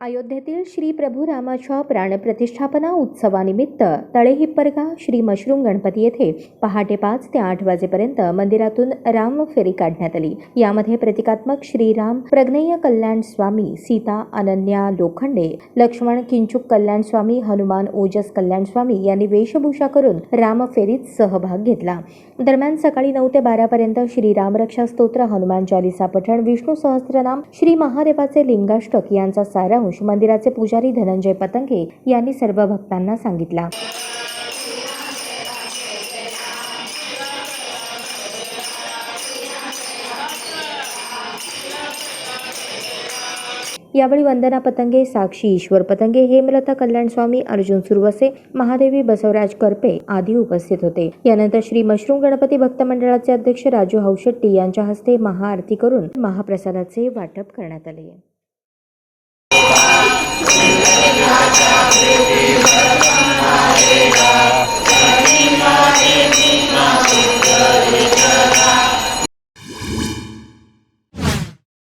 अयोध्येतील श्री प्रभू रामाच्या प्राणप्रतिष्ठापना उत्सवानिमित्त तळेहिप्परगा श्री मशरूम गणपती येथे पहाटे पाच ते आठ वाजेपर्यंत मंदिरातून राम फेरी काढण्यात आली. यामध्ये प्रतिकात्मक श्रीराम प्रज्ञेय कल्याण स्वामी सीता अनन्या लोखंडे लक्ष्मण किंचुक कल्याण स्वामी हनुमान ओजस कल्याण स्वामी यांनी वेशभूषा करून राम फेरीत सहभाग घेतला. दरम्यान सकाळी नऊ ते बारापर्यंत श्री रामरक्षा स्तोत्र हनुमान चालिसा पठण विष्णू सहस्त्रनाम श्री महादेवाचे लिंगाष्टक यांचा सारांश मंदिराचे पुजारी धनंजय पतंगे यांनी सर्व भक्तांना सांगितला. यावेळी वंदना पतंगे साक्षी ईश्वर पतंगे हेमलता कल्याण स्वामी अर्जुन सुरवसे महादेवी बसवराज करपे आदी उपस्थित होते. यानंतर श्री मशरूम गणपती भक्त मंडळाचे अध्यक्ष राजू हौशेट्टी यांच्या हस्ते महाआरती करून महाप्रसादाचे वाटप करण्यात आले.